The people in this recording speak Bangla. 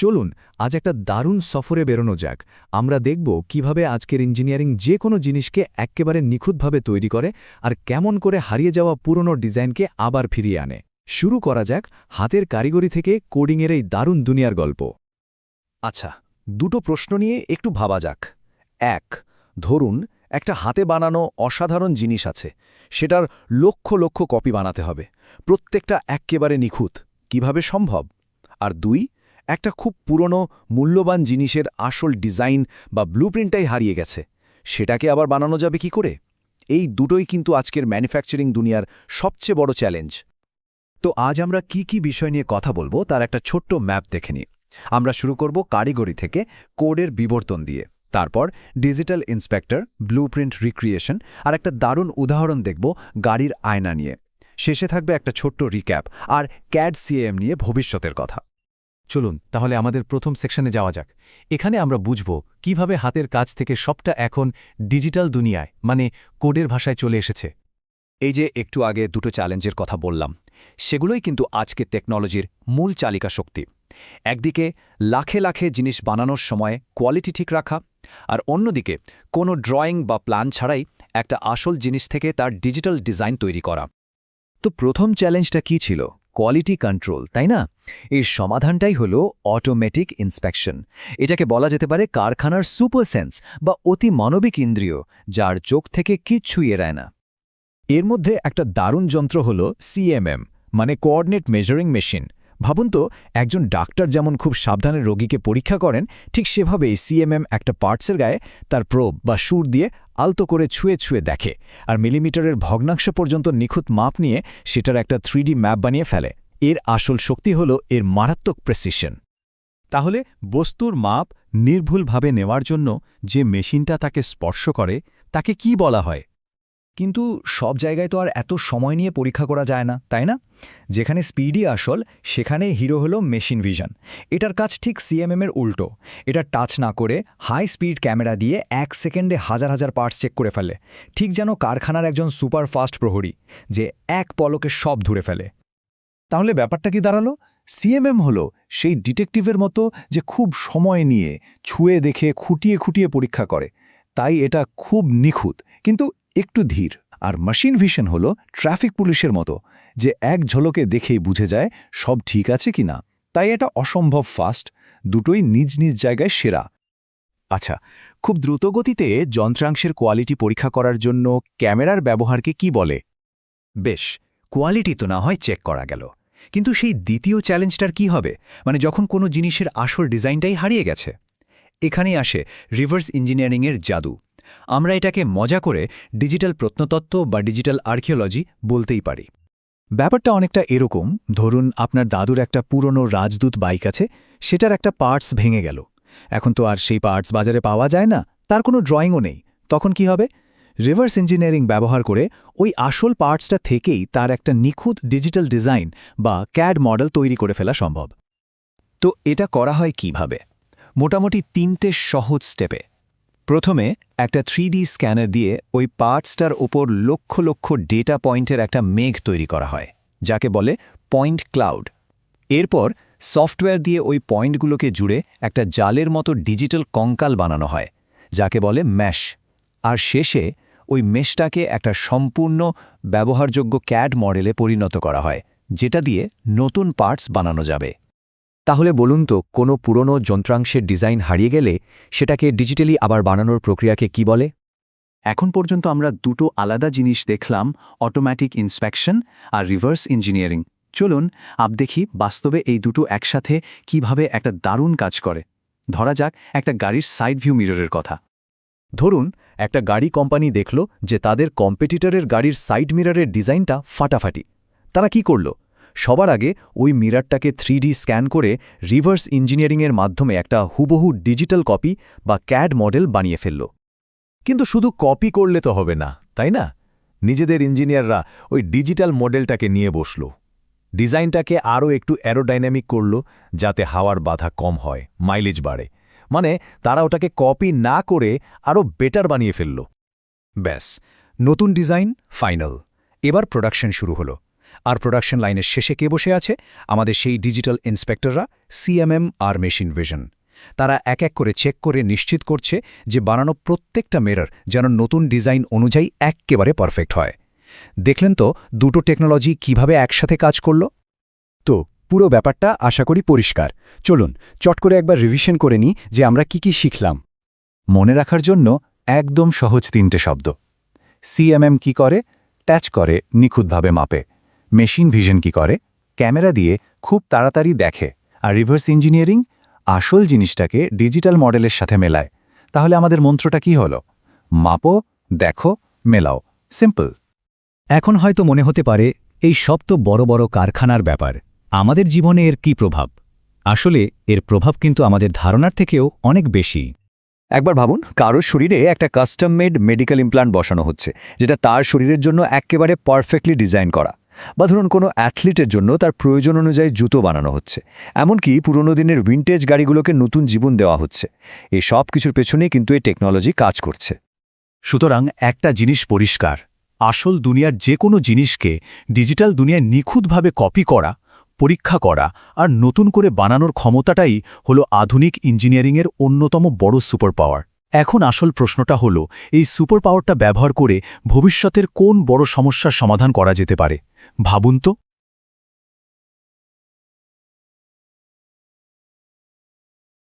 চলুন, আজ একটা দারুণ সফরে বেরোনো যাক। আমরা দেখব কীভাবে আজকের ইঞ্জিনিয়ারিং যে কোনো জিনিসকে এক্কেবারে নিখুঁতভাবে তৈরি করে আর কেমন করে হারিয়ে যাওয়া পুরনো ডিজাইনকে আবার ফিরিয়ে আনে। শুরু করা যাক হাতের কারিগরি থেকে কোডিংয়ের এই দারুণ দুনিয়ার গল্প। আচ্ছা দুটো প্রশ্ন নিয়ে একটু ভাবা যাক। এক, ধরুন একটা হাতে বানানো অসাধারণ জিনিস আছে, সেটার লক্ষ লক্ষ কপি বানাতে হবে, প্রত্যেকটা এক্কেবারে নিখুঁত, কীভাবে সম্ভব? আর দুই একটা খুব পুরনো, মূল্যবান জিনিসের আসল ডিজাইন বা ব্লুপ্রিন্টটাই হারিয়ে গেছে। সেটাকে আবার বানানো যাবে কি করে? এই দুটোই কিন্তু আজকের ম্যানুফ্যাকচারিং দুনিয়ার সবচেয়ে বড় চ্যালেঞ্জ। তো আজ আমরা কি কি বিষয় নিয়ে কথা বলব তার একটা ছোট্ট ম্যাপ দেখে নিই। আমরা শুরু করব কারিগরি থেকে কোডের বিবর্তন দিয়ে। তারপর ডিজিটাল ইন্সপেক্টর, ব্লুপ্রিন্ট রিক্রিয়েশন আর একটা দারুণ উদাহরণ দেখব গাড়ির আয়না নিয়ে। শেষে থাকবে একটা ছোট্ট রিক্যাপ আর ক্যাড সিএম নিয়ে ভবিষ্যতের কথা। চলুন, তাহলে আমাদের প্রথম সেকশনে যাওয়া যাক। এখানে আমরা বুঝব কীভাবে হাতের কাজ থেকে সবটা এখন ডিজিটাল দুনিয়ায় মানে কোডের ভাষায় চলে এসেছে। এই যে একটু আগে দুটো চ্যালেঞ্জের কথা বললাম, সেগুলোই কিন্তু আজকে টেকনোলজির মূল চালিকা শক্তি। একদিকে, লাখে লাখে জিনিস বানানোর সময় কোয়ালিটি ঠিক রাখা, আর অন্যদিকে, কোনো ড্রয়িং বা প্ল্যান ছাড়াই একটা আসল জিনিস থেকে তার ডিজিটাল ডিজাইন তৈরি করা। তো প্রথম চ্যালেঞ্জটা কি ছিল? কোয়ালিটি কন্ট্রোল তাই না? এর সমাধানটাই হল অটোমেটিক ইন্সপেকশন এটাকে বলা যেতে পারে কারখানার সুপার সেন্স বা অতি মানবিক ইন্দ্রিয়, যার চোখ থেকে কিচ্ছুই এড়ায় না। এর মধ্যে একটা দারুণ যন্ত্র হল সিএমএম মানে কোঅর্ডিনেট মেজারিং মেশিন ভাবুন তো, একজন ডাক্তার যেমন খুব সাবধানে রোগীকে পরীক্ষা করেন, ঠিক সেভাবেই সিএমএম একটা পার্টসের গায়ে তার প্রোব বা সুর দিয়ে আলতো করে ছুঁয়ে ছুঁয়ে দেখে আর মিলিমিটারের ভগ্নাংশ পর্যন্ত নিখুঁত মাপ নিয়ে সেটার একটা থ্রিডি ম্যাপ বানিয়ে ফেলে। এর আসল শক্তি হল এর মারাত্মক প্রেসিশন তাহলে বস্তুর মাপ নির্ভুলভাবে নেওয়ার জন্য যে মেশিনটা তাকে স্পর্শ করে, তাকে কি বলা হয়? কিন্তু সব জায়গায় তো আর এত সময় নিয়ে পরীক্ষা করা যায় না, তাই না? যেখানে স্পিডই আসল, সেখানে হিরো হলো মেশিন ভিশন। এটার কাজ ঠিক সিএমএম এর উল্টো। এটা টাচ না করে হাই স্পিড ক্যামেরা দিয়ে এক সেকেন্ডে হাজার হাজার পার্টস চেক করে ফেলে। ঠিক যেন কারখানার একজন সুপার ফাস্ট প্রহরী, যে এক পলকে সব ধরে ফেলে। তাহলে ব্যাপারটা কি দাঁড়াল? সিএমএম হলো সেই ডিটেকটিভের মতো যে খুব সময় নিয়ে ছুঁয়ে দেখে খুঁটিয়ে খুঁটিয়ে পরীক্ষা করে। তাই এটা খুব নিখুঁত, কিন্তু একটু ধীর। আর মেশিন ভিশন হলো ট্রাফিক পুলিশের মতো, যে এক ঝলকে দেখেই বুঝে যায় সব ঠিক আছে কি না তাই এটা অসম্ভব ফাস্ট দুটোই নিজ নিজ জায়গায় সেরা। আচ্ছা খুব দ্রুতগতিতে যন্ত্রাংশের কোয়ালিটি পরীক্ষা করার জন্য ক্যামেরার ব্যবহারকে কি বলে? বেশ কোয়ালিটি তো না হয় চেক করা গেল। কিন্তু সেই দ্বিতীয় চ্যালেঞ্জটার কি হবে? মানে যখন কোনো জিনিসের আসল ডিজাইনটাই হারিয়ে গেছে। এখানেই আসে রিভার্স ইঞ্জিনিয়ারিংয়ের জাদু। আমরা এটাকে মজা করে ডিজিটাল প্রত্নতত্ত্ব বা ডিজিটাল আর্কিওলজি বলতেই পারি। ব্যাপারটা অনেকটা এরকম, ধরুন আপনার দাদুর একটা পুরনো রাজদূত বাইক আছে, সেটার একটা পার্টস ভেঙে গেল। এখন তো আর সেই পার্টস বাজারে পাওয়া যায় না, তার কোনো ড্রয়িংও নেই। তখন কি হবে? রিভার্স ইঞ্জিনিয়ারিং ব্যবহার করে ওই আসল পার্টসটা থেকেই তার একটা নিখুঁত ডিজিটাল ডিজাইন বা ক্যাড মডেল তৈরি করে ফেলা সম্ভব। তো এটা করা হয় কীভাবে? মোটামুটি তিনটে সহজ স্টেপে। প্রথমে একটা থ্রিডি স্ক্যানার দিয়ে ওই পার্টসটার ওপর লক্ষ লক্ষ ডেটা পয়েন্টের একটা মেঘ তৈরি করা হয়, যাকে বলে পয়েন্ট ক্লাউড। এরপর সফটওয়্যার দিয়ে ওই পয়েন্টগুলোকে জুড়ে একটা জালের মতো ডিজিটাল কঙ্কাল বানানো হয়, যাকে বলে ম্যাশ। আর শেষে ওই মেশটাকে একটা সম্পূর্ণ ব্যবহারযোগ্য ক্যাড মডেলে পরিণত করা হয়, যেটা দিয়ে নতুন পার্টস বানানো যাবে। তাহলে বলুন তো, কোনো পুরনো যন্ত্রাংশের ডিজাইন হারিয়ে গেলে সেটাকে ডিজিটালি আবার বানানোর প্রক্রিয়াকে কি বলে? এখন পর্যন্ত আমরা দুটো আলাদা জিনিস দেখলাম অটোম্যাটিক ইন্সপেকশন আর রিভার্স ইঞ্জিনিয়ারিং চলুন, আপ দেখি বাস্তবে এই দুটো একসাথে কীভাবে একটা দারুণ কাজ করে। ধরা যাক একটা গাড়ির সাইড ভিউ মিররের কথা। ধরুন, একটা গাড়ি কোম্পানি দেখল যে তাদের কম্পিটিটরের গাড়ির সাইড মিররের ডিজাইনটা ফাটাফাটি। তারা কি করল? সবার আগে ওই মিরারটাকে থ্রি স্ক্যান করে রিভার্স ইঞ্জিনিয়ারিংয়ের মাধ্যমে একটা হুবহু ডিজিটাল কপি বা ক্যাড মডেল বানিয়ে ফেলল। কিন্তু শুধু কপি করলে তো হবে না, তাই না? নিজেদের ইঞ্জিনিয়াররা ওই ডিজিটাল মডেলটাকে নিয়ে বসল। ডিজাইনটাকে আরও একটু অ্যারোডাইনামিক করল যাতে হাওয়ার বাধা কম হয়, মাইলেজ বাড়ে। মানে তারা ওটাকে কপি না করে আরও বেটার বানিয়ে ফেলল। ব্যাস, নতুন ডিজাইন, ফাইনাল। এবার প্রোডাকশন শুরু হলো। আর প্রোডাকশন লাইনের শেষে কে বসে আছে? আমাদের সেই ডিজিটাল ইন্সপেক্টররা সিএমএম আর মেশিন ভিশন তারা এক এক করে চেক করে নিশ্চিত করছে যে বানানো প্রত্যেকটা মেরার যেন নতুন ডিজাইন অনুযায়ী এক্কেবারে পারফেক্ট হয়। দেখলেন তো দুটো টেকনোলজি কীভাবে একসাথে কাজ করল? তো পুরো ব্যাপারটা আশা করি পরিষ্কার। চলুন, চট করে একবার রিভিশন করে নিই যে আমরা কি কি শিখলাম। মনে রাখার জন্য একদম সহজ তিনটে শব্দ। সিএমএম কি করে? ট্যাচ করে, নিখুঁতভাবে মাপে। মেশিন ভিশন কি করে? ক্যামেরা দিয়ে খুব তাড়াতাড়ি দেখে আর রিভার্স ইঞ্জিনিয়ারিং আসল জিনিসটাকে ডিজিটাল মডেলের সাথে মেলায়। তাহলে আমাদের মন্ত্রটা কি হলো? মাপো, দেখো, মেলাও। সিম্পল। এখন হয়তো মনে হতে পারে এই সব তো বড় বড় কারখানার ব্যাপার। আমাদের জীবনে এর কি প্রভাব? আসলে এর প্রভাব কিন্তু আমাদের ধারণার থেকেও অনেক বেশি। একবার ভাবুন, কারোর শরীরে একটা কাস্টম মেড মেডিকেল ইমপ্লান্ট বসানো হচ্ছে, যেটা তার শরীরের জন্য একেবারে পারফেক্টলি ডিজাইন করা। বা ধরুন কোনো অ্যাথলিটের জন্য তার প্রয়োজন অনুযায়ী জুতো বানানো হচ্ছে, এমনকি পুরনো দিনের উইন্টেজ গাড়িগুলোকে নতুন জীবন দেওয়া হচ্ছে। এই সব কিছুর পেছনেই কিন্তু এই টেকনোলজি কাজ করছে। সুতরাং একটা জিনিস পরিষ্কার, আসল দুনিয়ার যে কোনো জিনিসকে ডিজিটাল দুনিয়ায় নিখুঁতভাবে কপি করা, পরীক্ষা করা আর নতুন করে বানানোর ক্ষমতাটাই হল আধুনিক ইঞ্জিনিয়ারিংয়ের অন্যতম বড় সুপার পাওয়ার এখন আসল প্রশ্নটা হল, এই সুপার পাওয়ারটা ব্যবহার করে ভবিষ্যতের কোন বড় সমস্যার সমাধান করা যেতে পারে? ভাবুন তো।